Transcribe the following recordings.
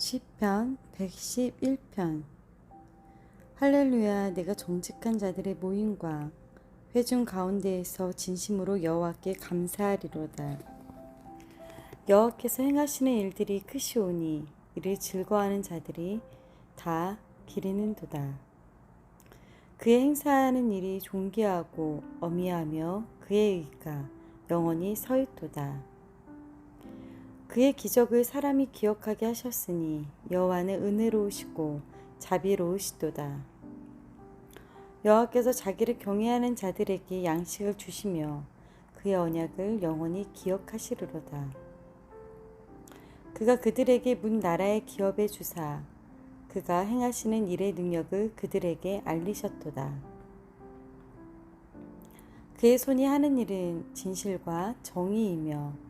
시편 111편. 할렐루야 내가 정직한 자들의 모임과 회중 가운데에서 진심으로 여호와께 감사하리로다. 여호와께서 행하시는 일들이 크시오니 이를 즐거워하는 자들이 다 기리는 도다. 그의 행사하는 일이 존귀하고 어미하며 그의 의가 영원히 서 있도다 그의 기적을 사람이 기억하게 하셨으니 여호와는 은혜로우시고 자비로우시도다. 여호와께서 자기를 경외하는 자들에게 양식을 주시며 그의 언약을 영원히 기억하시리로다. 그가 그들에게 문 나라의 기업에 주사 그가 행하시는 일의 능력을 그들에게 알리셨도다. 그의 손이 하는 일은 진실과 정의이며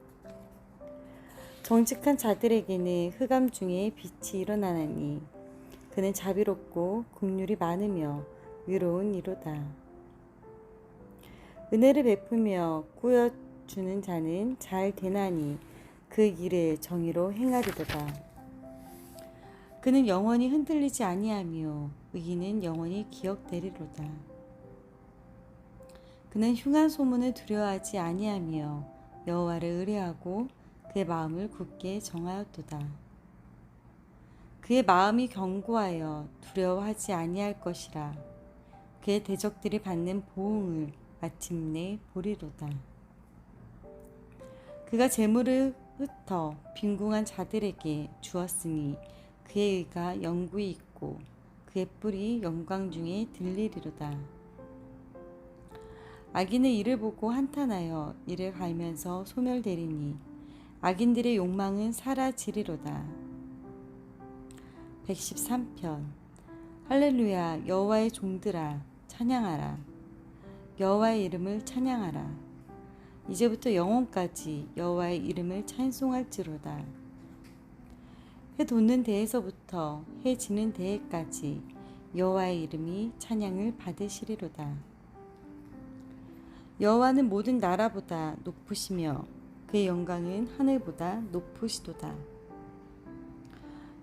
정직한 자들에게는 흑암 중에 빛이 일어나나니 그는 자비롭고 국률이 많으며 위로운 이로다. 은혜를 베푸며 꾸며주는 자는 잘 되나니 그 일을 정의로 행하리도다. 그는 영원히 흔들리지 아니하며 의인은 영원히 기억되리로다. 그는 흉한 소문을 두려워하지 아니하며 여호와를 의뢰하고 그의 마음을 굳게 정하였도다. 그의 마음이 견고하여 두려워하지 아니할 것이라. 그의 대적들이 받는 보응을 마침내 보리로다. 그가 재물을 흩어 빈궁한 자들에게 주었으니 그의 의가 영구히 있고 그의 뿔이 영광 중에 들리리로다. 악인은 이를 보고 한탄하여 이를 갈면서 소멸되리니 악인들의 욕망은 사라지리로다. 113편. 할렐루야 여호와의 종들아 찬양하라. 여호와의 이름을 찬양하라. 이제부터 영원까지 여호와의 이름을 찬송할지로다. 해 돋는 데에서부터 해 지는 데에까지 여호와의 이름이 찬양을 받으시리로다. 여호와는 모든 나라보다 높으시며 그의 영광은 하늘보다 높으시도다.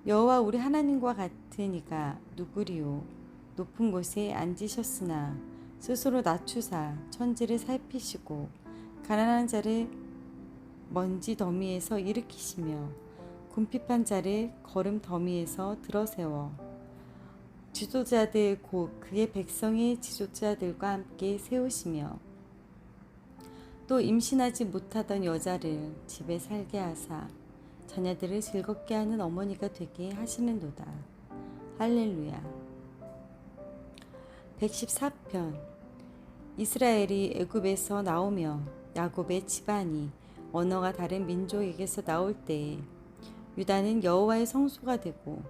여호와 우리 하나님과 같은 이가 누구리요 높은 곳에 앉으셨으나 스스로 낮추사 천지를 살피시고 가난한 자를 먼지 더미에서 일으키시며 궁핍한 자를 걸음 더미에서 들어세워 지도자들 곧 그의 백성의 지도자들과 함께 세우시며 또 임신하지 못하던 여자를 집에 살게 하사 자녀들을 즐겁게 하는 어머니가 되게 하시는도다. 할렐루야. 114편 이스라엘이 애굽에서 나오며 야곱의 집안이 언어가 다른 민족에게서 나올 때에 유다는 여호와의 성소가 되고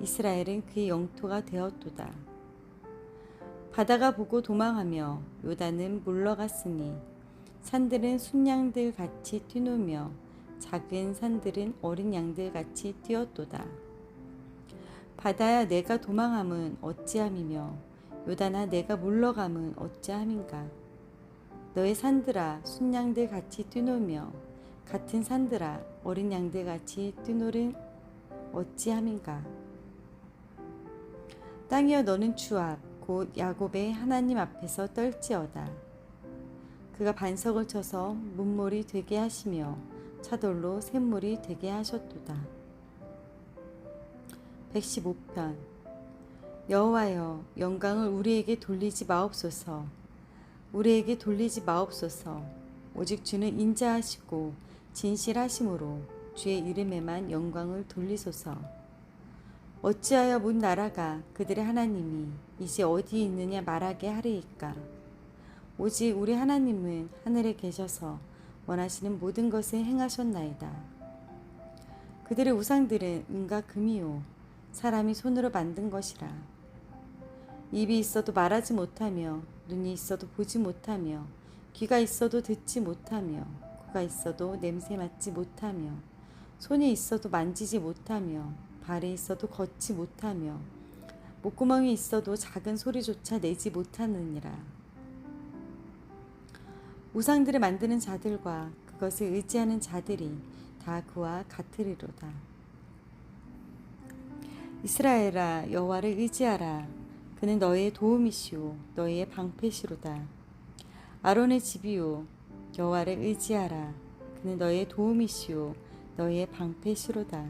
이스라엘은 그의 영토가 되었도다. 바다가 보고 도망하며 요단은 물러갔으니 산들은 순양들 같이 뛰노며 작은 산들은 어린 양들 같이 뛰었도다. 바다야 내가 도망함은 어찌함이며 요단아 내가 물러감은 어찌함인가. 너의 산들아 순양들 같이 뛰노며 같은 산들아 어린 양들 같이 뛰노른 어찌함인가. 땅이여 너는 주앞 곧 야곱의 하나님 앞에서 떨지어다. 그가 반석을 쳐서 문물이 되게 하시며 차돌로 샘물이 되게 하셨도다. 115편. 여호와여 영광을 우리에게 돌리지 마옵소서. 우리에게 돌리지 마옵소서. 오직 주는 인자하시고 진실하심으로 주의 이름에만 영광을 돌리소서. 어찌하여 문 나라가 그들의 하나님이 이제 어디 있느냐 말하게 하리이까 오직 우리 하나님은 하늘에 계셔서 원하시는 모든 것을 행하셨나이다 그들의 우상들은 은과 금이요 사람이 손으로 만든 것이라 입이 있어도 말하지 못하며 눈이 있어도 보지 못하며 귀가 있어도 듣지 못하며 코가 있어도 냄새 맡지 못하며 손이 있어도 만지지 못하며 발이 있어도 걷지 못하며 목구멍이 있어도 작은 소리조차 내지 못하느니라. 우상들을 만드는 자들과 그것을 의지하는 자들이 다 그와 같으리로다. 이스라엘아 여호와를 의지하라 그는 너희의 도움이시오 너희의 방패시로다. 아론의 집이요 여호와를 의지하라 그는 너희의 도움이시오 너희의 방패시로다.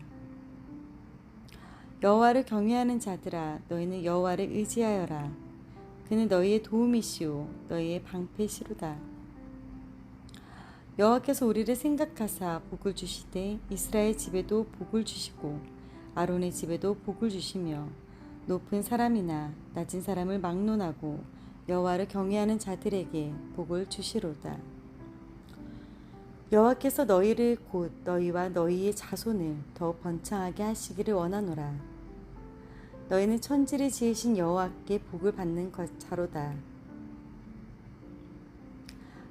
여호와를 경외하는 자들아 너희는 여호와를 의지하여라 그는 너희의 도움이시오 너희의 방패시로다. 여호와께서 우리를 생각하사 복을 주시되 이스라엘 집에도 복을 주시고 아론의 집에도 복을 주시며 높은 사람이나 낮은 사람을 막론하고 여호와를 경외하는 자들에게 복을 주시로다. 여호와께서 너희를 곧 너희와 너희의 자손을 더 번창하게 하시기를 원하노라. 너희는 천지를 지으신 여호와께 복을 받는 것 자로다.